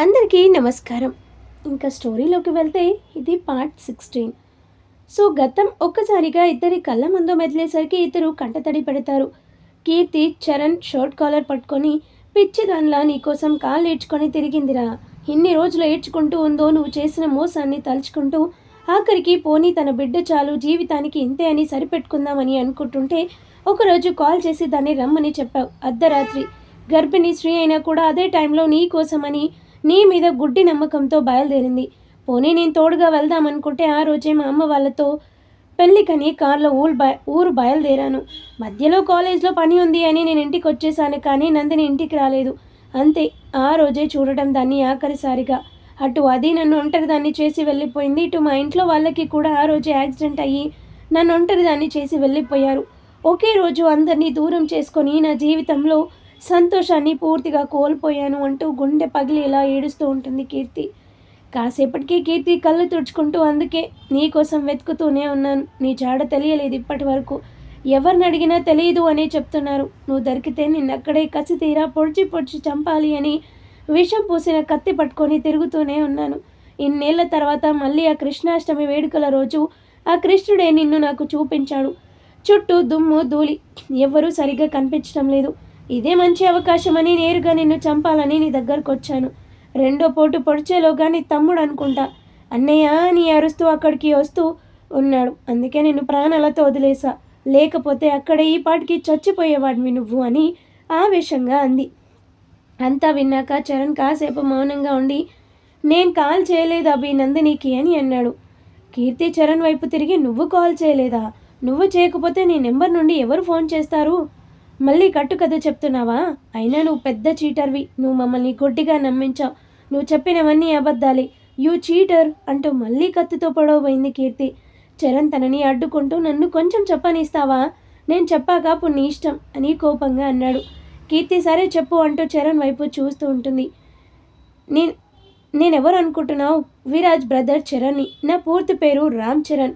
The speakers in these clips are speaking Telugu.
అందరికీ నమస్కారం. ఇంకా స్టోరీలోకి వెళ్తే ఇది పార్ట్ సిక్స్టీన్. సో గతం ఒక్కసారిగా ఇద్దరి కళ్ళ ముందు మెదిలేసరికి ఇద్దరు కంటతడి పెడతారు. కీర్తి చరణ్ షార్ట్ కాలర్ పట్టుకొని పిచ్చి దానిలా నీకోసం కాళ్ళు ఏడ్చుకొని తిరిగిందిరా. ఇన్ని రోజులు ఏడ్చుకుంటూ ఉందో నువ్వు చేసిన మోసాన్ని తలుచుకుంటూ ఆఖరికి పోనీ తన బిడ్డ చాలు జీవితానికి ఇంతే అని సరిపెట్టుకుందామని అనుకుంటుంటే ఒకరోజు కాల్ చేసి దాన్ని రమ్మని చెప్పావు. అర్ధరాత్రి. గర్భిణీ స్త్రీ అయినా కూడా అదే టైంలో నీ కోసమని నీ మీద గుడ్డి నమ్మకంతో బయలుదేరింది. పోనీ నేను తోడుగా వెళ్దామనుకుంటే ఆ రోజే మా అమ్మ వాళ్ళతో పెళ్ళికని కార్లో ఊరు బయ ఊరు బయలుదేరాను. మధ్యలో కాలేజ్లో పని ఉంది అని నేను ఇంటికి వచ్చేసాను కానీ నందిని ఇంటికి రాలేదు. అంతే ఆ రోజే చూడటం దాన్ని ఆఖరిసారిగా. అటు అది నన్ను ఒంటరిదాన్ని చేసి వెళ్ళిపోయింది. ఇటు మా ఇంట్లో వాళ్ళకి కూడా ఆ రోజే యాక్సిడెంట్ అయ్యి నన్ను ఒంటరిదాన్ని చేసి వెళ్ళిపోయారు. ఒకే రోజు అందరినీ దూరం చేసుకొని నా జీవితంలో సంతోషాన్ని పూర్తిగా కోల్పోయాను అంటూ గుండె పగిలి ఇలా ఏడుస్తూ ఉంటుంది కీర్తి. కాసేపటికి కీర్తి కళ్ళు తుడుచుకుంటూ అందుకే నీకోసం వెతుకుతూనే ఉన్నాను. నీ జాడ తెలియలేదు ఇప్పటి వరకు. ఎవరిని అడిగినా తెలియదు అని చెప్తున్నారు. నువ్వు దొరికితే నిన్నక్కడే కసి తీరా పొడిచి పొడిచి చంపాలి అని విషం పూసిన కత్తి పట్టుకొని తిరుగుతూనే ఉన్నాను. ఇన్నేళ్ళ తర్వాత మళ్ళీ ఆ కృష్ణాష్టమి వేడుకల రోజు ఆ కృష్ణుడే నిన్ను నాకు చూపించాడు. చుట్టూ దుమ్ము ధూళి. ఎవ్వరూ సరిగ్గా కనిపించడం లేదు. ఇదే మంచి అవకాశమని నేరుగా నిన్ను చంపాలని నీ దగ్గరకు వచ్చాను రెండో పోటు పొడిచేలోగా నీ తమ్ముడు అనుకుంటా అన్నయ్య అని అరుస్తూ అక్కడికి వస్తూ ఉన్నాడు. అందుకే నేను ప్రాణాలతో వదిలేసా. లేకపోతే అక్కడ ఈ పాటికి చచ్చిపోయేవాడివి నువ్వు అని ఆవేశంగా అంది. అంతా విన్నాక చరణ్ కాసేపు మౌనంగా ఉండి నేను కాల్ చేయలేదు అభి నందినికి అని అన్నాడు. కీర్తి చరణ్ వైపు తిరిగి నువ్వు కాల్ చేయలేదా? నువ్వు చేయకపోతే నీ నెంబర్ నుండి ఎవరు ఫోన్ చేస్తారు? మళ్ళీ కట్టు కథ చెప్తున్నావా? అయినా నువ్వు పెద్ద చీటర్వి. నువ్వు మమ్మల్ని గొడ్డిగా నమ్మించావు. నువ్వు చెప్పినవన్నీ అబద్ధాలే. యూ చీటర్ అంటూ మళ్ళీ కత్తితో పొడవబోయింది కీర్తి. చరణ్ తనని అడ్డుకుంటూ నన్ను కొంచెం చెప్పనిస్తావా? నేను చెప్పాక అప్పుడు ఇష్టం అని కోపంగా అన్నాడు. కీర్తి సరే చెప్పు అంటూ చరణ్ వైపు చూస్తూ ఉంటుంది. నేను నేనెవరు అనుకుంటున్నావు? విరాజ్ బ్రదర్ చరణ్ని. నా పూర్తి పేరు రామ్ చరణ్.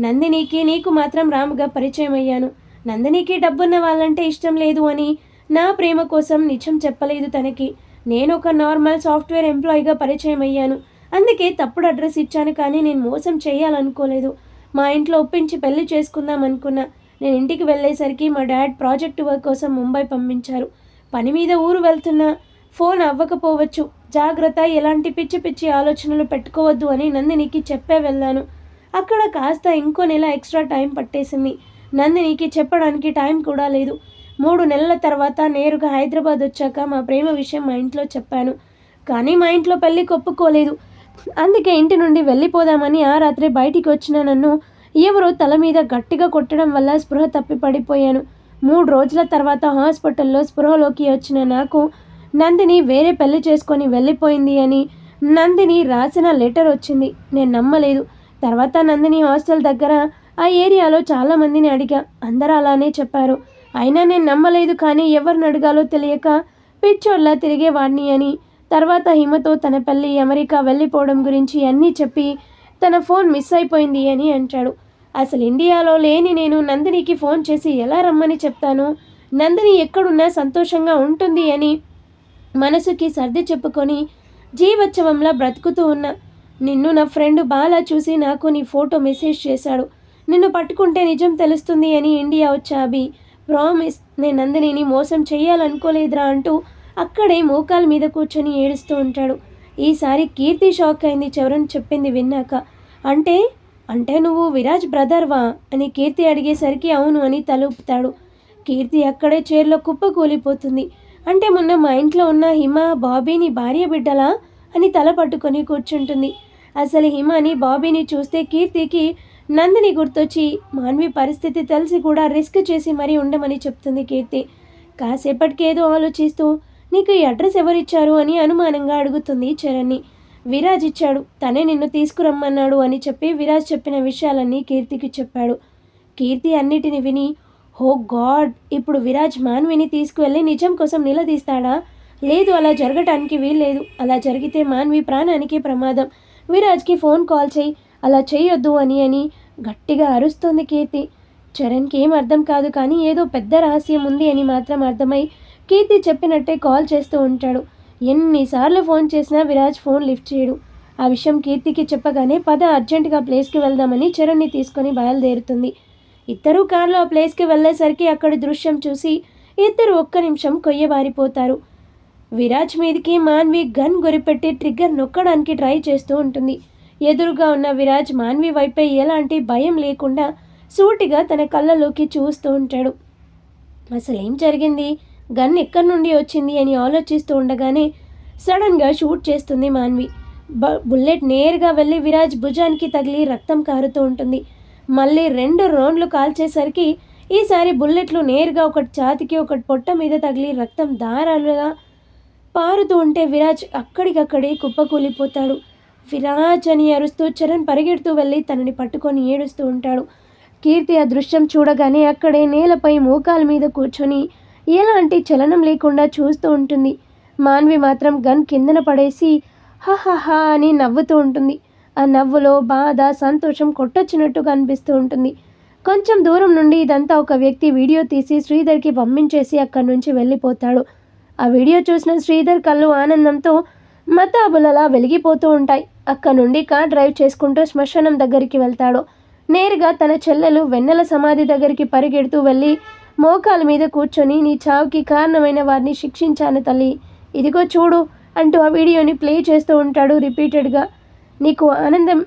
నందినికి నీకు మాత్రం రాముగా పరిచయం అయ్యాను నందినికి డబ్బున్న వాళ్ళంటే ఇష్టం లేదు అని నా ప్రేమ కోసం నిజం చెప్పలేదు తనకి. నేను ఒక నార్మల్ సాఫ్ట్వేర్ ఎంప్లాయీగా పరిచయం అయ్యాను అందుకే తప్పుడు అడ్రస్ ఇచ్చాను కానీ నేను మోసం చేయాలనుకోలేదు. మా ఇంట్లో ఒప్పించి పెళ్ళి చేసుకుందాం అనుకున్నా. నేను ఇంటికి వెళ్ళేసరికి మా డాడ్ ప్రాజెక్ట్ వర్క్ కోసం ముంబై పంపించారు. పని మీద ఊరు వెళ్తున్నా. ఫోన్ అవ్వకపోవచ్చు. జాగ్రత్త ఎలాంటి పిచ్చి పిచ్చి ఆలోచనలు పెట్టుకోవద్దు అని నందినికి చెప్పే వెళ్ళాను. అక్కడ కాస్త ఇంకో నెల ఎక్స్ట్రా టైం పట్టేసింది. నందినికి చెప్పడానికి టైం కూడా లేదు. మూడు నెలల తర్వాత నేరుగా హైదరాబాద్ వచ్చాక మా ప్రేమ విషయం మా ఇంట్లో చెప్పాను. కానీ మా ఇంట్లో పెళ్ళి ఒప్పుకోలేదు అందుకే ఇంటి నుండి వెళ్ళిపోదామని ఆ రాత్రి బయటికి వచ్చిన నన్ను ఎవరో తల మీద గట్టిగా కొట్టడం వల్ల స్పృహ తప్పి పడిపోయాను మూడు రోజుల తర్వాత హాస్పిటల్లో స్పృహలోకి వచ్చిన నాకు నందిని వేరే పెళ్ళి చేసుకొని వెళ్ళిపోయింది అని నందిని రాసిన లెటర్ వచ్చింది. నేను నమ్మలేదు. తర్వాత నందిని హాస్టల్ దగ్గర ఆ ఏరియాలో చాలామందిని అడిగా. అందరూ అలానే చెప్పారు. అయినా నేను నమ్మలేదు కానీ ఎవరిని అడగాలో తెలియక పిచ్చోళ్ళ తిరిగేవాడిని అని. తర్వాత హిమతో తన పెళ్ళి అమెరికా వెళ్ళిపోవడం గురించి అన్నీ చెప్పి తన ఫోన్ మిస్ అయిపోయింది అని అంటాడు. అసలు ఇండియాలో లేని నేను నందినికి ఫోన్ చేసి ఎలా రమ్మని చెప్తాను? నందిని ఎక్కడున్నా సంతోషంగా ఉంటుంది అని మనసుకి సర్ది చెప్పుకొని జీవోత్సవంలా బ్రతుకుతూ ఉన్నా. నిన్ను నా ఫ్రెండ్ బాలా చూసి నాకు నీ ఫోటో మెసేజ్ చేశాడు. నిన్ను పట్టుకుంటే నిజం తెలుస్తుంది అని ఇండియా వచ్చాబి ప్రామిస్ నేను నందినిని మోసం చేయాలనుకోలేదురా అంటూ అక్కడే మోకాల మీద కూర్చొని ఏడుస్తూ ఉంటాడు. ఈసారి కీర్తి షాక్ అయింది చివరని చెప్పింది విన్నాక. అంటే అంటే నువ్వు విరాజ్ బ్రదర్వా? అని కీర్తి అడిగేసరికి అవును అని తలుపుతాడు. కీర్తి అక్కడే చైర్లో కుప్ప కూలిపోతుంది. అంటే మొన్న మా ఇంట్లో ఉన్న హిమ బాబీని భార్య బిడ్డలా? అని తల పట్టుకొని కూర్చుంటుంది. అసలు హిమని బాబీని చూస్తే కీర్తికి నందిని గుర్తొచ్చి మాన్వి పరిస్థితి తెలిసి కూడా రిస్క్ చేసి మరీ ఉండమని చెప్తుంది కీర్తి. కాసేపటికి ఏదో ఆలోచిస్తూ నీకు ఈ అడ్రస్ ఎవరిచ్చారు? అని అనుమానంగా అడుగుతుంది చరణ్ని. విరాజ్ ఇచ్చాడు. తనే నిన్ను తీసుకురమ్మన్నాడు అని చెప్పి విరాజ్ చెప్పిన విషయాలన్నీ కీర్తికి చెప్పాడు. కీర్తి అన్నిటిని విని హో గాడ్! ఇప్పుడు విరాజ్ మాన్విని తీసుకువెళ్ళి నిజం కోసం నిలదీస్తాడా? లేదు అలా జరగటానికి వీల్లేదు. అలా జరిగితే మాన్వి ప్రాణానికి ప్రమాదం. విరాజ్కి ఫోన్ కాల్ చేయి. అలా చేయొద్దు అని అని గట్టిగా అరుస్తుంది కీర్తి. చరణ్కి ఏం అర్థం కాదు కానీ ఏదో పెద్ద రహస్యం ఉంది అని మాత్రం అర్థమై కీర్తి చెప్పినట్టే కాల్ చేస్తూ ఉంటాడు. ఎన్నిసార్లు ఫోన్ చేసినా విరాజ్ ఫోన్ లిఫ్ట్ చేయడు. ఆ విషయం కీర్తికి చెప్పగానే పద అర్జెంటుగా ప్లేస్కి వెళ్దామని చరణ్ని తీసుకొని బయలుదేరుతుంది. ఇద్దరూ కార్లో ఆ ప్లేస్కి వెళ్ళేసరికి అక్కడి దృశ్యం చూసి ఇద్దరు ఒక్క నిమిషం కొయ్యబారిపోతారు. విరాజ్ మీదకి మాన్వి గన్ గురిపెట్టి ట్రిగ్గర్ నొక్కడానికి ట్రై చేస్తూ ఉంటుంది. ఎదురుగా ఉన్న విరాజ్ మాన్వి వైపే ఎలాంటి భయం లేకుండా సూటిగా తన కళ్ళలోకి చూస్తూ ఉంటాడు. అసలు ఏం జరిగింది? గన్ ఎక్కడి నుండి వచ్చింది? అని ఆలోచిస్తూ ఉండగానే సడన్గా షూట్ చేస్తుంది మాన్వి. బ బుల్లెట్ నేరుగా వెళ్ళి విరాజ్ భుజానికి తగిలి రక్తం కారుతూ ఉంటుంది. మళ్ళీ రెండు రౌండ్లు కాల్చేసరికి ఈసారి బుల్లెట్లు నేరుగా ఒకటి ఛాతికి ఒకటి పొట్ట మీద తగిలి రక్తం దారాలుగా పారుతూ ఉంటే విరాజ్ అక్కడికక్కడే కుప్పకూలిపోతాడు. ఫిరాజ్ అని అరుస్తూ చరణ్ పరిగెడుతూ వెళ్ళి తనని పట్టుకొని ఏడుస్తూ ఉంటాడు. కీర్తి ఆ దృశ్యం చూడగానే అక్కడే నేలపై మోకాల మీద కూర్చొని ఎలాంటి చలనం లేకుండా చూస్తూ ఉంటుంది. మాన్వి మాత్రం గన్ కిందన పడేసి హహహా అని నవ్వుతూ ఉంటుంది. ఆ నవ్వులో బాధ సంతోషం కొట్టొచ్చినట్టుగా అనిపిస్తూ ఉంటుంది. కొంచెం దూరం నుండి ఇదంతా ఒక వ్యక్తి వీడియో తీసి శ్రీధర్కి పంపించేసి అక్కడి నుంచి వెళ్ళిపోతాడు. ఆ వీడియో చూసిన శ్రీధర్ కళ్ళు ఆనందంతో మతాబులలా వెలిగిపోతూ ఉంటాయి. అక్కడ నుండి కార్ డ్రైవ్ చేసుకుంటూ శ్మశానం దగ్గరికి వెళ్తాడు. నేరుగా తన చెల్లెలు వెన్నెల సమాధి దగ్గరికి పరిగెడుతూ వెళ్ళి మోకాల మీద కూర్చొని నీ చావుకి కారణమైన వారిని శిక్షించాను తల్లి. ఇదిగో చూడు అంటూ ఆ వీడియోని ప్లే చేస్తూ ఉంటాడు రిపీటెడ్గా. నీకు ఆనందం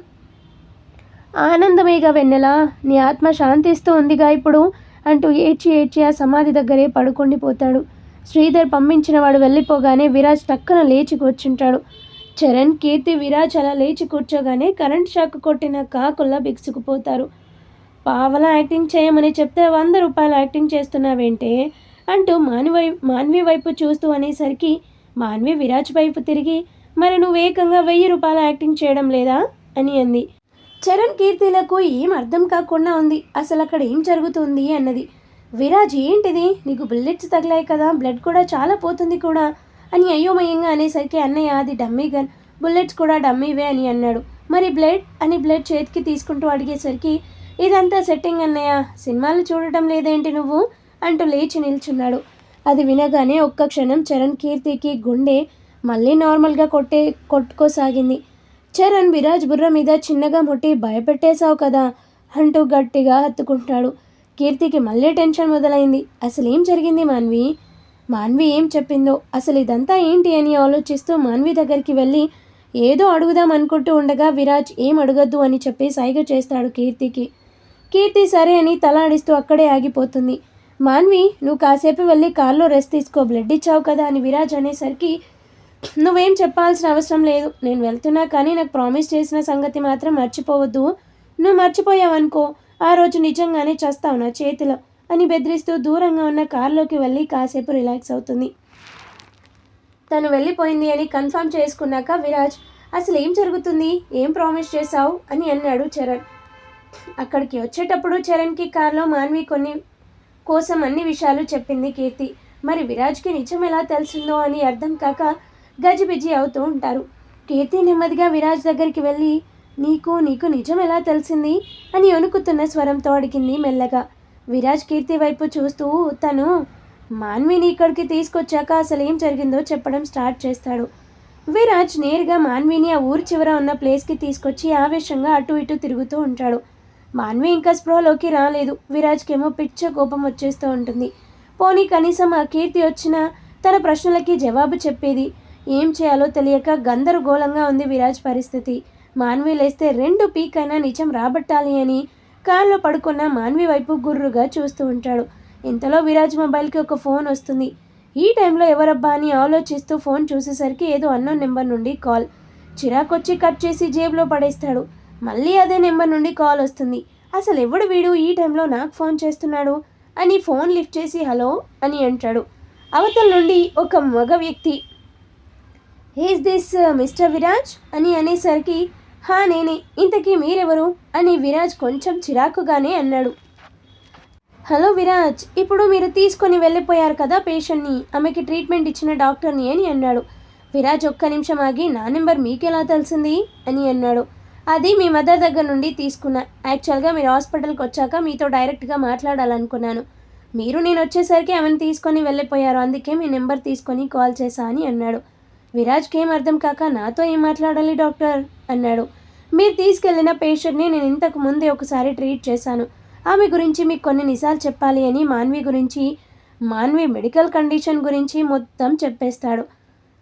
ఆనందమేగా వెన్నెల? నీ ఆత్మ శాంతిస్తూ ఉందిగా ఇప్పుడు అంటూ ఏడ్చి ఏడ్చి ఆ సమాధి దగ్గరే పడుకుండిపోతాడు. శ్రీధర్ పంపించిన వాడు వెళ్ళిపోగానే విరాజ్ టక్కున లేచి కూర్చుంటాడు. చరణ్ కీర్తి విరాజ్ అలా లేచి కూర్చోగానే కరెంట్ షాక్ కొట్టిన కాకుల్లా బిగుసుకుపోతారు పావలా యాక్టింగ్ చేయమని చెప్తే వంద రూపాయలు యాక్టింగ్ చేస్తున్నావేంటే? అంటూ మాన్వి మాన్వి వైపు చూస్తూ అనేసరికి మాన్వి విరాజ్ వైపు తిరిగి మరి నువ్వు ఏకంగా వెయ్యి రూపాయల యాక్టింగ్ చేయడం లేదా? అని అంది. చరణ్ కీర్తిలకు ఏం అర్థం కాకుండా ఉంది. అసలు అక్కడ ఏం జరుగుతుంది అన్నది. విరాజ్ ఏంటిది? నీకు బుల్లెట్స్ తగిలాయి కదా? బ్లడ్ కూడా చాలా పోతుంది కూడా? అని అయోమయంగా అనేసరికి అన్నయ్య అది డమ్మీ గన్ బుల్లెట్స్ కూడా డమ్మీవే అని అన్నాడు. మరి బ్లడ్ అని బ్లడ్ చేతికి తీసుకుంటూ అడిగేసరికి ఇదంతా సెట్టింగ్ అన్నయ్య. సినిమాలు చూడటం లేదేంటి నువ్వు? అంటూ లేచి నిల్చున్నాడు. అది వినగానే ఒక్క క్షణం చరణ్ కీర్తికి గుండె మళ్ళీ నార్మల్గా కొట్టే కొట్టుకోసాగింది. చరణ్ విరాజ్ బుర్ర మీద చిన్నగా ముట్టి భయపెట్టేశావు కదా? అంటూ గట్టిగా హత్తుకుంటాడు కీర్తికి మళ్ళీ టెన్షన్ మొదలైంది. అసలు ఏం జరిగింది మాన్వి? మాన్వి ఏం చెప్పిందో? అసలు ఇదంతా ఏంటి అని ఆలోచిస్తూ మాన్వి దగ్గరికి వెళ్ళి ఏదో అడుగుదాం అనుకుంటూ ఉండగా విరాజ్ ఏం అడగద్దు అని చెప్పి సైగ చేస్తాడు కీర్తికి. కీర్తి సరే అని తలాడిస్తూ అక్కడే ఆగిపోతుంది. మాన్వి నువ్వు కాసేపు వెళ్ళి కార్లో రెస్ట్ తీసుకో బ్లడ్ ఇచ్చావు కదా అని విరాజ్ అనేసరికి నువ్వేం చెప్పాల్సిన అవసరం లేదు. నేను వెళ్తున్నా కానీ నాకు ప్రామిస్ చేసిన సంగతి మాత్రం మర్చిపోవద్దు. నువ్వు మర్చిపోయావనుకో. ఆ రోజు నిజంగానే చస్తావు నా చేతిలో? అని బెదిరిస్తూ దూరంగా ఉన్న కారులోకి వెళ్ళి కాసేపు రిలాక్స్ అవుతుంది. తను వెళ్ళిపోయింది అని కన్ఫర్మ్ చేసుకున్నాక విరాజ్ అసలు ఏం జరుగుతుంది? ఏం ప్రామిస్ చేశావు? అని అన్నాడు చరణ్. అక్కడికి వచ్చేటప్పుడు చరణ్కి కారులో మాన్వి కొన్ని కోసం అన్ని విషయాలు చెప్పింది కీర్తి. మరి విరాజ్కి నిజం ఎలా తెలిసిందో అని అర్థం కాక గజిబిజి అవుతూ ఉంటారు. కీర్తి నెమ్మదిగా విరాజ్ దగ్గరికి వెళ్ళి నీకు నీకు నిజం ఎలా తెలిసింది? అని వణుకుతున్న స్వరంతో అడిగింది మెల్లగా. విరాజ్ కీర్తి వైపు చూస్తూ తను మాన్విని ఇక్కడికి తీసుకొచ్చాక అసలు ఏం జరిగిందో చెప్పడం స్టార్ట్ చేస్తాడు. విరాజ్ నేరుగా మాన్విని ఆ ఊరి చివర ఉన్న ప్లేస్కి తీసుకొచ్చి ఆవేశంగా అటు ఇటు తిరుగుతూ ఉంటాడు. మాన్వి ఇంకా స్ప్రోలోకి రాలేదు. విరాజ్కేమో పిచ్చ కోపం వచ్చేస్తూ ఉంటుంది. పోనీ కనీసం ఆ కీర్తి వచ్చిన తన ప్రశ్నలకి జవాబు చెప్పేది ఏం చేయాలో తెలియక గందరగోళంగా ఉంది విరాజ్ పరిస్థితి. మాన్వి లేస్తే రెండు పీక్ అయినా నిజం రాబట్టాలి అని కారులో పడుకున్న మాన్వి వైపు గుర్రుగా చూస్తూ ఉంటాడు. ఇంతలో విరాజ్ మొబైల్కి ఒక ఫోన్ వస్తుంది. ఈ టైంలో ఎవరబ్బా అని ఆలోచిస్తూ ఫోన్ చూసేసరికి ఏదో అన్నోన్ నెంబర్ నుండి కాల్. చిరాకొచ్చి కట్ చేసి జేబులో పడేస్తాడు. మళ్ళీ అదే నెంబర్ నుండి కాల్ వస్తుంది. అసలు ఎవడు వీడు? ఈ టైంలో నాకు ఫోన్ చేస్తున్నాడు. అని ఫోన్ లిఫ్ట్ చేసి హలో అని అంటాడు. అవతల నుండి ఒక మగ వ్యక్తి ఈజ్ దిస్ మిస్టర్ విరాజ్? అని అనేసరికి హా నేనే ఇంతకీ మీరెవరు? అని విరాజ్ కొంచెం చిరాకుగానే అన్నాడు. హలో విరాజ్ ఇప్పుడు మీరు తీసుకొని వెళ్ళిపోయారు కదా పేషెంట్ని ఆమెకి ట్రీట్మెంట్ ఇచ్చిన డాక్టర్ని అని అన్నాడు. విరాజ్ ఒక్క నిమిషం ఆగి నా నెంబర్ మీకెలా తెలిసింది? అని అన్నాడు. అది మీ మదర్ దగ్గర నుండి తీసుకున్నా. యాక్చువల్గా మీరు హాస్పిటల్కి వచ్చాక మీతో డైరెక్ట్గా మాట్లాడాలనుకున్నాను. మీరు నేను వచ్చేసరికి ఆమెను తీసుకొని వెళ్ళిపోయారు అందుకే మీ నెంబర్ తీసుకొని కాల్ చేశా అని అన్నాడు. విరాజ్కి ఏం అర్థం కాక నాతో ఏం మాట్లాడాలి డాక్టర్? అన్నాడు. మీరు తీసుకెళ్ళిన పేషెంట్ని నేను ఇంతకు ముందే ఒకసారి ట్రీట్ చేశాను. ఆమె గురించి మీకు కొన్ని నిజాలు చెప్పాలి అని మాన్వి గురించి మాన్వి మెడికల్ కండిషన్ గురించి మొత్తం చెప్పేస్తాడు.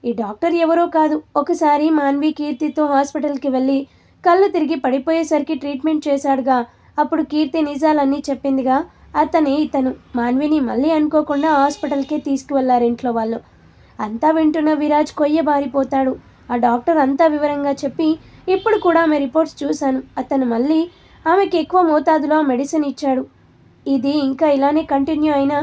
ఈ డాక్టర్ ఎవరో కాదు. ఒకసారి మాన్వి కీర్తితో హాస్పిటల్కి వెళ్ళి కళ్ళు తిరిగి పడిపోయేసరికి ట్రీట్మెంట్ చేశాడుగా. అప్పుడు కీర్తి నిజాలన్నీ చెప్పిందిగా. అతనే ఇతను. మాన్విని మళ్ళీ అనుకోకుండా హాస్పిటల్కే తీసుకువెళ్ళారు ఇంట్లో వాళ్ళు. అంతా వింటున్న విరాజ్ కొయ్య బారిపోతాడు. ఆ డాక్టర్ అంతా వివరంగా చెప్పి ఇప్పుడు కూడా ఆమె రిపోర్ట్స్ చూశాను. అతను మళ్ళీ ఆమెకి ఎక్కువ మోతాదులో మెడిసిన్ ఇచ్చాడు. ఇది ఇంకా ఇలానే కంటిన్యూ అయినా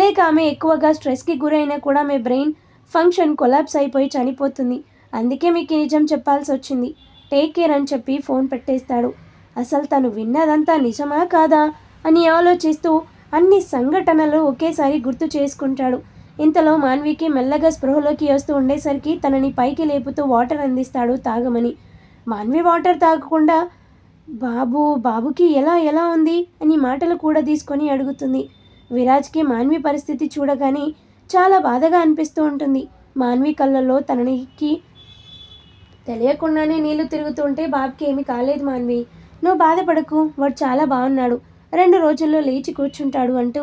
లేక ఆమె ఎక్కువగా స్ట్రెస్కి గురైనా కూడా ఆమె బ్రెయిన్ ఫంక్షన్ కొలాప్స్ అయిపోయి చనిపోతుంది. అందుకే మీకు నిజం చెప్పాల్సి వచ్చింది. టేక్ కేర్ అని చెప్పి ఫోన్ పెట్టేస్తాడు. అసలు తను విన్నదంతా నిజమా కాదా అని ఆలోచిస్తూ అన్ని సంఘటనలు ఒకేసారి గుర్తు చేసుకుంటాడు. ఇంతలో మాన్వికి మెల్లగా స్పృహలోకి వస్తూ ఉండేసరికి తనని పైకి లేపుతూ వాటర్ అందిస్తాడు తాగమని. మాన్వి వాటర్ తాగకుండా బాబు బాబుకి ఎలా ఎలా ఉంది అని మాటలు కూడా తీసుకొని అడుగుతుంది. విరాజ్కి మాన్వి పరిస్థితి చూడగానే చాలా బాధగా అనిపిస్తూ ఉంటుంది. మాన్వి కళ్ళల్లో తననికి తెలియకుండానే నీళ్ళు తిరుగుతుంటే బాబుకి ఏమి కాలేదు మాన్వి. నువ్వు బాధపడకు వాడు చాలా బాగున్నాడు. రెండు రోజుల్లో లేచి కూర్చుంటాడు అంటూ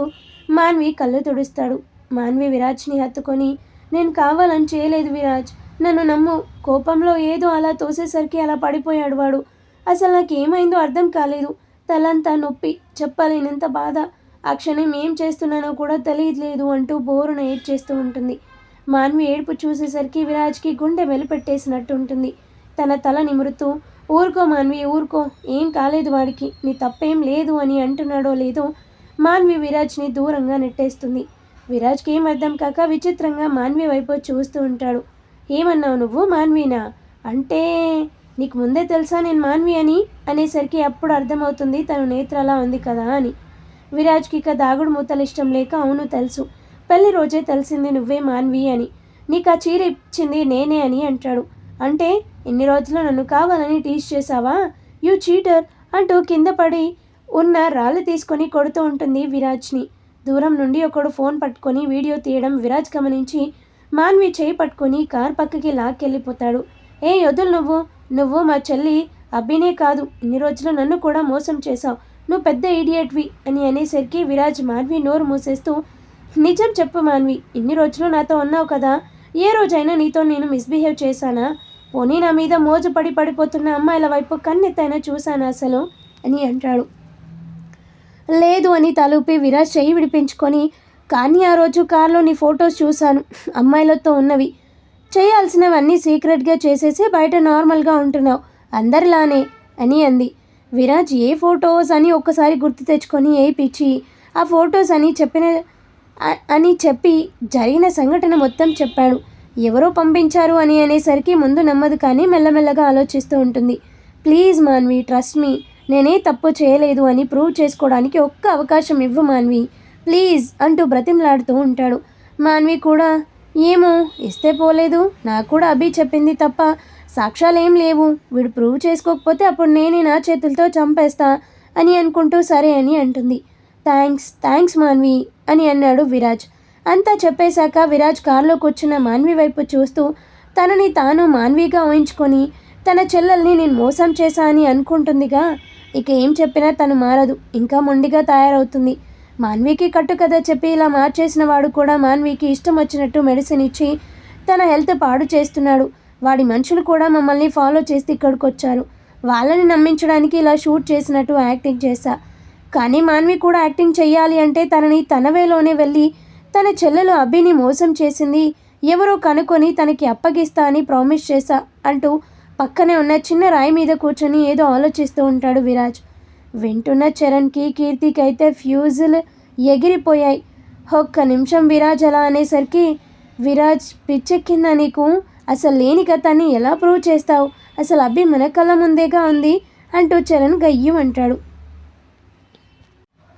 మాన్వి కళ్ళు తుడుస్తాడు. మాన్వి విరాజ్ని హత్తుకొని నేను కావాలని చేయలేదు విరాజ్. నన్ను నమ్ము. కోపంలో ఏదో అలా తోసేసరికి అలా పడిపోయాడు వాడు. అసలు నాకు ఏమైందో అర్థం కాలేదు. తలంతా నొప్పి చెప్పలేనంత బాధ. ఆ క్షణం ఏం చేస్తున్నానో కూడా తెలియట్లేదు అంటూ బోరున ఏడ్చేస్తూ ఉంటుంది. మాన్వి ఏడుపు చూసేసరికి విరాజ్కి గుండె వెలిపెట్టేసినట్టు ఉంటుంది. తన తల నిమురుతూ ఊరుకో మాన్వి ఊరుకో. ఏం కాలేదు వాడికి. నీ తప్పేం లేదు అని అంటున్నాడో లేదో మాన్వి విరాజ్ని దూరంగా నెట్టేస్తుంది. విరాజ్కి ఏం అర్థం కాక విచిత్రంగా మాన్వి వైపు చూస్తూ ఉంటాడు. ఏమన్నావు నువ్వు మాన్వీనా? అంటే నీకు ముందే తెలుసా నేను మాన్వి అని? అనేసరికి అప్పుడు అర్థమవుతుంది తను నేత్రలా ఉంది కదా అని. విరాజ్కి ఇక దాగుడు మూతలు ఇష్టం లేక అవును తెలుసు. పెళ్ళి రోజే తెలిసింది నువ్వే మాన్వి అని. నీకు ఆ చీర ఇచ్చింది నేనే అని అంటాడు. అంటే ఇన్ని రోజులు నన్ను కావాలని టీచ్ చేశావా? యూ చీటర్ అంటూ కింద పడి ఉన్న రాళ్ళు తీసుకొని కొడుతూ ఉంటుంది విరాజ్ని. దూరం నుండి ఒకడు ఫోన్ పట్టుకొని వీడియో తీయడం విరాజ్ గమనించి మాన్వి చేయి పట్టుకొని కార్ పక్కకి లాక్కెళ్ళిపోతాడు. ఏ వదులు నువ్వు? నువ్వు మా చెల్లి అబ్బినే కాదు. ఇన్ని రోజులు నన్ను కూడా మోసం చేశావు. నువ్వు పెద్ద ఇడియట్వి అని అనేసరికి విరాజ్ మాన్వి నోరు మూసేస్తూ నిజం చెప్పు మాన్వి. ఇన్ని రోజులు నాతో ఉన్నావు కదా. ఏ రోజైనా నీతో నేను మిస్బిహేవ్ చేశానా? పోనీ నా మీద మోజు పడి పడిపోతున్న అమ్మాయిల వైపు కన్నెత్తైనా చూశాను అసలు? అని అంటాడు. లేదు అని తలూపి విరాజ్ చెయ్యి విడిపించుకొని కానీ ఆ రోజు కార్లో నీ ఫొటోస్ చూశాను. అమ్మాయిలతో ఉన్నవి. చేయాల్సినవన్నీ సీక్రెట్గా చేసేసి బయట నార్మల్గా ఉంటున్నావు. అందరిలానే అని అంది. విరాజ్ ఏ ఫొటోస్ అని ఒక్కసారి గుర్తు తెచ్చుకొని ఏ పిచ్చి ఆ ఫొటోస్ అని చెప్పిన అని చెప్పి జరిగిన సంఘటన మొత్తం చెప్పాడు. ఎవరో పంపించారు అని అనేసరికి ముందు నమ్మదు కానీ మెల్లమెల్లగా ఆలోచిస్తూ ఉంటుంది. Please Manvi trust me. నేనే తప్పు చేయలేదు అని ప్రూవ్ చేసుకోవడానికి ఒక్క అవకాశం ఇవ్వు మాన్వి. ప్లీజ్ అంటూ బ్రతిమలాడుతూ ఉంటాడు. మాన్వి కూడా ఏమో ఇస్తే పోలేదు. నాకు కూడా అభి చెప్పింది తప్ప సాక్ష్యాలేం లేవు. వీడు ప్రూవ్ చేసుకోకపోతే అప్పుడు నేనే నా చేతులతో చంపేస్తా అని అనుకుంటూ సరే అని అంటుంది. థ్యాంక్స్ థ్యాంక్స్ మాన్వి అని అన్నాడు విరాజ్. అంతా చెప్పేశాక విరాజ్ కారులో కూర్చున్న మాన్వి వైపు చూస్తూ తనని తాను మాన్విగా ఊహించుకొని తన చెల్లెల్ని నేను మోసం చేశా అని అనుకుంటుందిగా. ఇక ఏం చెప్పినా తను మారదు. ఇంకా మొండిగా తయారవుతుంది. మాన్వికి కట్టుకథ చెప్పి ఇలా మార్చేసిన వాడు కూడా మాన్వికి ఇష్టం వచ్చినట్టు మెడిసిన్ ఇచ్చి తన హెల్త్ పాడు చేస్తున్నాడు. వాడి మనుషులు కూడా మమ్మల్ని ఫాలో చేసి ఇక్కడికి వచ్చారు. వాళ్ళని నమ్మించడానికి ఇలా షూట్ చేసినట్టు యాక్టింగ్ చేశా. కానీ మాన్వి కూడా యాక్టింగ్ చేయాలి అంటే తనని తనవేలోనే వెళ్ళి తన చెల్లెలు అభిని మోసం చేసింది ఎవరో కనుక్కొని తనకి అప్పగిస్తా అని ప్రామిస్ చేశా అంటూ పక్కనే ఉన్న చిన్న రాయి మీద కూర్చొని ఏదో ఆలోచిస్తూ ఉంటాడు విరాజ్. వింటున్న చరణ్కి కీర్తికైతే ఫ్యూజులు ఎగిరిపోయాయి. ఒక్క నిమిషం విరాజ్ అలా అనేసరికి విరాజ్ పిచ్చెక్కిందా నీకు అసలు లేని గతాన్ని ఎలా ప్రూవ్ చేస్తావు? అసలు అభి మన కళ్ళ ముందేగా ఉంది అంటూ చరణ్ గయ్యం అంటాడు.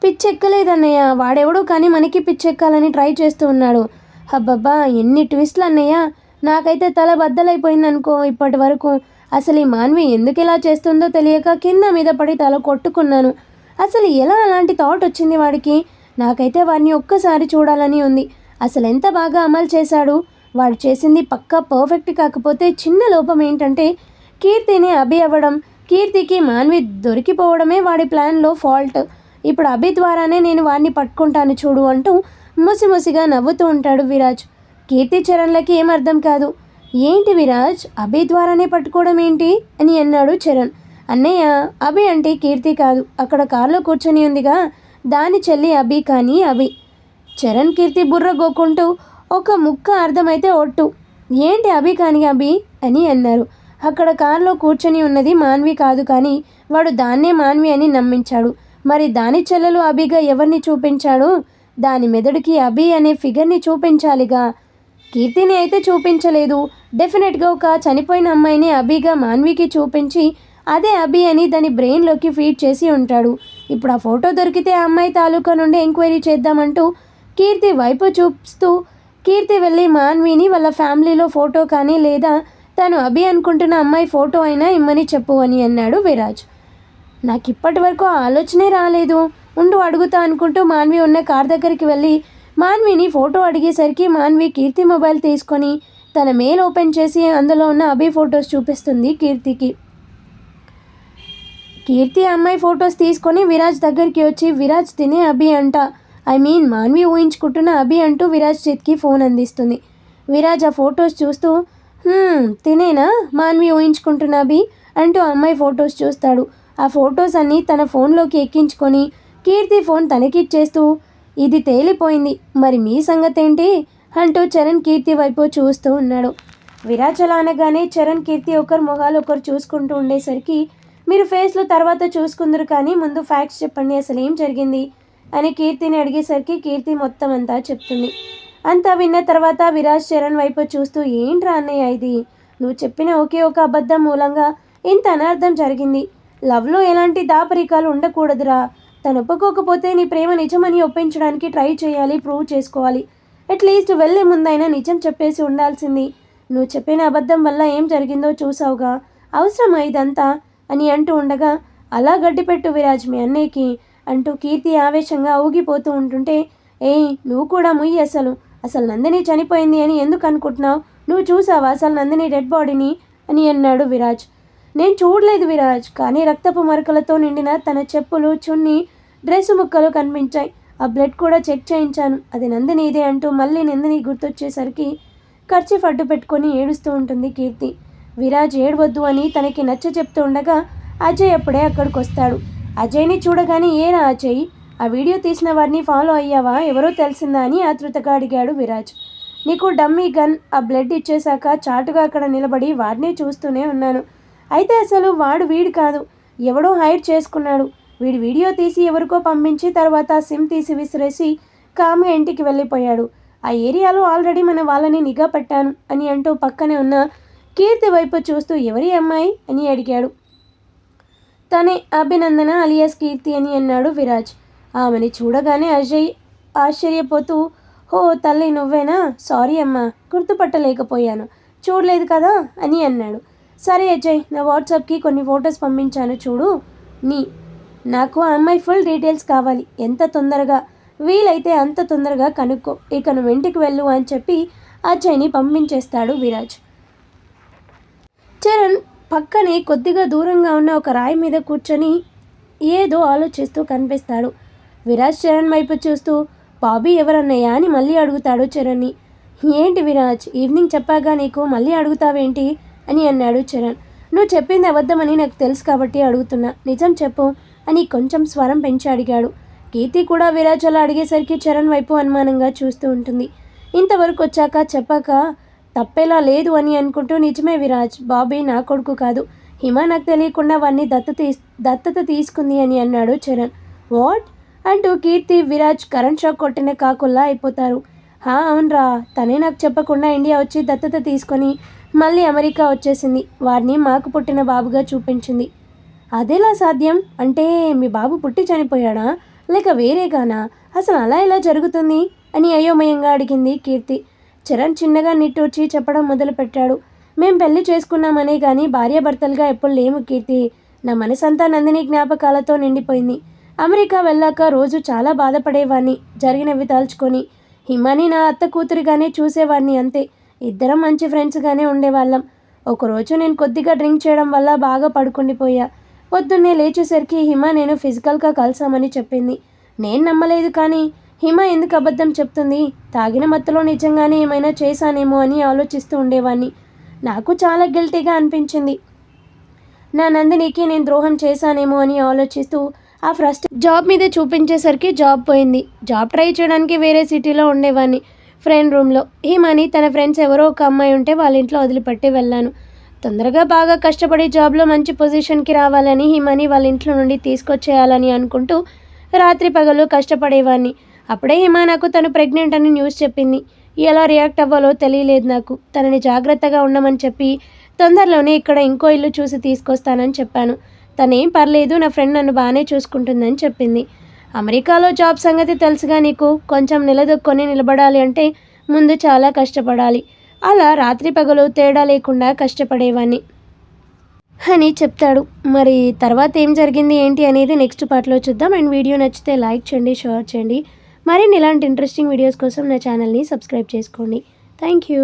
పిచ్చెక్కలేదన్నయ్య వాడెవడో కానీ మనకి పిచ్చెక్కాలని ట్రై చేస్తూ ఉన్నాడు. హబ్బబ్బా ఎన్ని ట్విస్ట్లు అన్నయ్య నాకైతే తల బద్దలైపోయిందనుకో ఇప్పటి వరకు అసలు ఈ మాన్వి ఎందుకు ఇలా చేస్తుందో తెలియక కింద మీద పడి తల కొట్టుకున్నాను. అసలు ఎలా అలాంటి థాట్ వచ్చింది వాడికి? నాకైతే వాడిని ఒక్కసారి చూడాలని ఉంది. అసలు ఎంత బాగా అమలు చేశాడు? వాడు చేసింది పక్కా పర్ఫెక్ట్ కాకపోతే చిన్న లోపం ఏంటంటే కీర్తిని అభి అవ్వడం. కీర్తికి మాన్వి దొరికిపోవడమే వాడి ప్లాన్లో ఫాల్ట్ ఇప్పుడు అభి ద్వారానే నేను వాడిని పట్టుకుంటాను చూడు అంటూ ముసిముసిగా నవ్వుతూ ఉంటాడు విరాజ్. కీర్తి చరణ్లకి ఏం అర్థం కాదు. ఏంటి విరాజ్? అభి ద్వారానే పట్టుకోవడం ఏంటి? అని అన్నాడు చరణ్. అన్నయ్య అభి అంటే కీర్తి కాదు. అక్కడ కారులో కూర్చొని ఉందిగా. దాని చెల్లి అభి కానీ అభి. చరణ్ కీర్తి బుర్ర గోకుంటూ ఒక ముక్క అర్థమైతే ఒట్టు. ఏంటి అభి కాని అభి? అని అన్నారు. అక్కడ కారులో కూర్చొని ఉన్నది మాన్వి కాదు కానీ వాడు దాన్నే మాన్వి అని నమ్మించాడు. మరి దాని చెల్లెలు అభిగా ఎవరిని చూపించాడు? దాని మెదడుకి అభి అనే ఫిగర్ని చూపించాలిగా. కీర్తిని అయితే చూపించలేదు. డెఫినెట్గా ఒక చనిపోయిన అమ్మాయిని అభిగా మాన్వికి చూపించి అదే అభి అని దాని బ్రెయిన్లోకి ఫీడ్ చేసి ఉంటాడు. ఇప్పుడు ఆ ఫోటో దొరికితే ఆ అమ్మాయి తాలూకా నుండి ఎంక్వైరీ చేద్దామంటూ కీర్తి వైపు చూస్తూ కీర్తి వెళ్ళి మాన్విని వాళ్ళ ఫ్యామిలీలో ఫోటో కానీ లేదా తను అభి అనుకుంటున్న అమ్మాయి ఫోటో అయినా ఇమ్మని చెప్పు అని అన్నాడు విరాజ్. నాకు ఇప్పటి వరకు ఆలోచనే రాలేదు. ఉండు అడుగుతా అనుకుంటూ మాన్వి ఉన్న కార్ దగ్గరికి వెళ్ళి మాన్విని ఫోటో అడిగేసరికి మాన్వి కీర్తి మొబైల్ తీసుకొని తన మెయిల్ ఓపెన్ చేసి అందులో ఉన్న అభి ఫొటోస్ చూపిస్తుంది కీర్తికి. కీర్తి అమ్మాయి ఫొటోస్ తీసుకొని విరాజ్ దగ్గరికి వచ్చి విరాజ్ తినే అభి అంట. ఐ మీన్ మాన్వి ఊహించుకుంటున్న అభి అంటూ విరాజ్ చేతికి ఫోన్ అందిస్తుంది. విరాజ్ ఆ ఫొటోస్ చూస్తూ తినేనా? మాన్వి ఊహించుకుంటున్న అభి అంటూ అమ్మాయి ఫొటోస్ చూస్తాడు. ఆ ఫొటోస్ అన్నీ తన ఫోన్లోకి ఎక్కించుకొని కీర్తి ఫోన్ తనకిచ్చేస్తూ ఇది తేలిపోయింది. మరి మీ సంగతేంటి? అంటూ చరణ్ కీర్తి వైపు చూస్తూ ఉన్నాడు. విరాజ్ అనగానే చరణ్ కీర్తి ఒకరు మొహాలు ఒకరు చూసుకుంటూ ఉండేసరికి మీరు ఫేస్లో తర్వాత చూసుకుందరు కానీ ముందు ఫ్యాక్ట్స్ చెప్పండి అసలు ఏం జరిగింది? అని కీర్తిని అడిగేసరికి కీర్తి మొత్తం అంతా చెప్తుంది. అంతా విన్న తర్వాత విరాజ్ చరణ్ వైపు చూస్తూ ఏంట్రా అన్నయ్య ఇది? నువ్వు చెప్పిన ఒకే ఒక అబద్ధం మూలంగా ఇంత అనర్థం జరిగింది. లవ్లో ఎలాంటి దాపరికాలు ఉండకూడదురా. తను ఒప్పుకోకపోతే నీ ప్రేమ నిజమని ఒప్పించడానికి ట్రై చేయాలి ప్రూవ్ చేసుకోవాలి. అట్లీస్ట్ వెళ్ళే ముందైనా నిజం చెప్పేసి ఉండాల్సింది. నువ్వు చెప్పిన అబద్ధం వల్ల ఏం జరిగిందో చూసావుగా. అవసరమా ఇదంతా? అని అంటూ ఉండగా అలా గడ్డిపెట్టు విరాజ్ మీ అన్నయ్యకి అంటూ కీర్తి ఆవేశంగా ఊగిపోతూ ఉంటుంటే ఏయ్ నువ్వు కూడా ముయ్యి అసలు. అసలు నందిని చనిపోయింది అని ఎందుకు అనుకుంటున్నావు? నువ్వు చూసావా అసలు నందిని డెడ్ బాడీని అని అన్నాడు విరాజ్. నేను చూడలేదు విరాజ్ కానీ రక్తపు మరకలతో నిండిన తన చెప్పులు చున్ని డ్రెస్ ముక్కలు కనిపించాయి. ఆ బ్లడ్ కూడా చెక్ చేయించాను. అది నందినిదే అంటూ మళ్ళీ నందిని గుర్తొచ్చేసరికి ఖర్చు అడ్డు పెట్టుకొని ఏడుస్తూ ఉంటుంది కీర్తి. విరాజ్ ఏడవద్దు అని తనకి నచ్చ చెప్తూ ఉండగా అజయ్ అప్పుడే అక్కడికి వస్తాడు. అజయ్ని చూడగానే ఏరా అజయ్ ఆ వీడియో తీసిన వాడిని ఫాలో అయ్యావా? ఎవరో తెలిసిందా? అని ఆతృతగా అడిగాడు విరాజ్. నీకు డమ్మీ గన్ ఆ బ్లడ్ ఇచ్చేశాక చాటుగా అక్కడ నిలబడి వాడిని చూస్తూనే ఉన్నాను. అయితే అసలు వాడు వీడు కాదు. ఎవడో హైడ్ చేసుకున్నాడు. వీడి వీడియో తీసి ఎవరికో పంపించి తర్వాత సిమ్ తీసి విసిరేసి కామ్గా ఇంటికి వెళ్ళిపోయాడు. ఆ ఏరియాలో ఆల్రెడీ మన వాళ్ళని నిఘా పెట్టాను అని అంటూ పక్కనే ఉన్న కీర్తి వైపు చూస్తూ ఎవరి అమ్మాయి అని అడిగాడు. తనే అభినందన అలియాస్ కీర్తి అని అన్నాడు విరాజ్. ఆమెని చూడగానే అజయ్ ఆశ్చర్యపోతూ హో తల్లి నువ్వేనా? సారీ అమ్మా గుర్తుపట్టలేకపోయాను. చూడలేదు కదా? అని అన్నాడు. సరే అజయ్ నా వాట్సాప్కి కొన్ని ఫొటోస్ పంపించాను చూడు. నీ నాకు ఆ అమ్మాయి ఫుల్ డీటెయిల్స్ కావాలి. ఎంత తొందరగా వీలైతే అంత తొందరగా కనుక్కో. ఇక నువ్వు ఇంటికి వెళ్ళు అని చెప్పి అజయ్ని పంపించేస్తాడు విరాజ్. చరణ్ పక్కనే కొద్దిగా దూరంగా ఉన్న ఒక రాయి మీద కూర్చొని ఏదో ఆలోచిస్తూ కనిపిస్తాడు. విరాజ్ చరణ్ వైపు చూస్తూ బాబీ ఎవరన్నయ్యా? అని మళ్ళీ అడుగుతాడు చరణ్ని. ఏంటి విరాజ్ ఈవినింగ్ చెప్పాగా నీకు మళ్ళీ అడుగుతావేంటి? అని అన్నాడు చరణ్. నువ్వు చెప్పింది అబద్ధమని నాకు తెలుసు కాబట్టి అడుగుతున్నా. నిజం చెప్పు అని కొంచెం స్వరం పెంచి అడిగాడు. కీర్తి కూడా విరాజ్ అలా అడిగేసరికి చరణ్ వైపు అనుమానంగా చూస్తూ ఉంటుంది. ఇంతవరకు వచ్చాక చెప్పాక తప్పేలా లేదు అని అనుకుంటూ నిజమే విరాజ్. బాబీ నా కొడుకు కాదు. హిమ నాకు తెలియకుండా వాడిని దత్తత దత్తత తీసుకుంది అని అన్నాడు చరణ్. వాట్? అంటూ కీర్తి విరాజ్ కరెంట్ షాక్ కొట్టిన కాకుల్లా అయిపోతారు. హా అవునరా. తనే నాకు చెప్పకుండా ఇండియా వచ్చి దత్తత తీసుకొని మళ్ళీ అమెరికా వచ్చేసింది. వాడిని మాకు పుట్టిన బాబుగా చూపించింది. అదేలా సాధ్యం? అంటే మీ బాబు పుట్టి చనిపోయాడా? లేక వేరేగానా? అసలు అలా ఎలా జరుగుతుంది? అని అయోమయంగా అడిగింది కీర్తి. చరణ్ చిన్నగా నిట్టూర్చి చెప్పడం మొదలుపెట్టాడు. మేం పెళ్ళి చేసుకున్నామనే కానీ భార్యాభర్తలుగా ఎప్పుడు లేము కీర్తి. నా మనసంతా నందిని జ్ఞాపకాలతో నిండిపోయింది. అమెరికా వెళ్ళాక రోజు చాలా బాధపడేవాణ్ణి జరిగినవి తలుచుకొని. హిమాని నా అత్త కూతురుగానే చూసేవాడిని అంతే. ఇద్దరం మంచి ఫ్రెండ్స్గానే ఉండేవాళ్ళం. ఒకరోజు నేను కొద్దిగా డ్రింక్ చేయడం వల్ల బాగా పడుకుండిపోయా. పొద్దున్నే లేచేసరికి హిమ నేను ఫిజికల్గా కలిసామని చెప్పింది. నేను నమ్మలేదు కానీ హిమ ఎందుకు అబద్ధం చెప్తుంది? తాగిన మత్తులో నిజంగానే ఏమైనా చేశానేమో అని ఆలోచిస్తూ ఉండేవాడిని నాకు చాలా గిల్టీగా అనిపించింది. నా నందినికి నేను ద్రోహం చేశానేమో అని ఆలోచిస్తూ ఆ ఫస్ట్ జాబ్ మీద చూపించేసరికి జాబ్ పోయింది. జాబ్ ట్రై చేయడానికి వేరే సిటీలో ఉండేవాడిని ఫ్రెండ్ రూమ్లో. హిమని తన ఫ్రెండ్స్ ఎవరో ఒక అమ్మాయి ఉంటే వాళ్ళ ఇంట్లో వదిలిపెట్టి వెళ్ళాను. తొందరగా బాగా కష్టపడి జాబ్లో మంచి పొజిషన్కి రావాలని హిమని వాళ్ళ ఇంట్లో నుండి తీసుకొచ్చేయాలని అనుకుంటూ రాత్రి పగలు కష్టపడేవాడిని అప్పుడే హిమా నాకు తను ప్రెగ్నెంట్ అని న్యూస్ చెప్పింది. ఎలా రియాక్ట్ అవ్వాలో తెలియలేదు నాకు. తనని జాగ్రత్తగా ఉండమని చెప్పి తొందరలోనే ఇక్కడ ఇంకో ఇల్లు చూసి తీసుకొస్తానని చెప్పాను. తనేం పర్లేదు నా ఫ్రెండ్ నన్ను బాగానే చూసుకుంటుందని చెప్పింది. అమెరికాలో జాబ్ సంగతి తెలుసుగా నీకు? కొంచెం నిలదొక్కొని నిలబడాలి అంటే ముందు చాలా కష్టపడాలి. అలా రాత్రి పగలు తేడా లేకుండా కష్టపడేవాన్ని అని చెప్తాడు. మరి తర్వాత ఏం జరిగింది ఏంటి అనేది నెక్స్ట్ పార్ట్లో చూద్దాం. అండ్ వీడియో నచ్చితే లైక్ చేయండి షేర్ చేయండి. మరిన్ని ఇలాంటి ఇంట్రెస్టింగ్ వీడియోస్ కోసం నా ఛానల్ని సబ్స్క్రైబ్ చేసుకోండి. Thank you.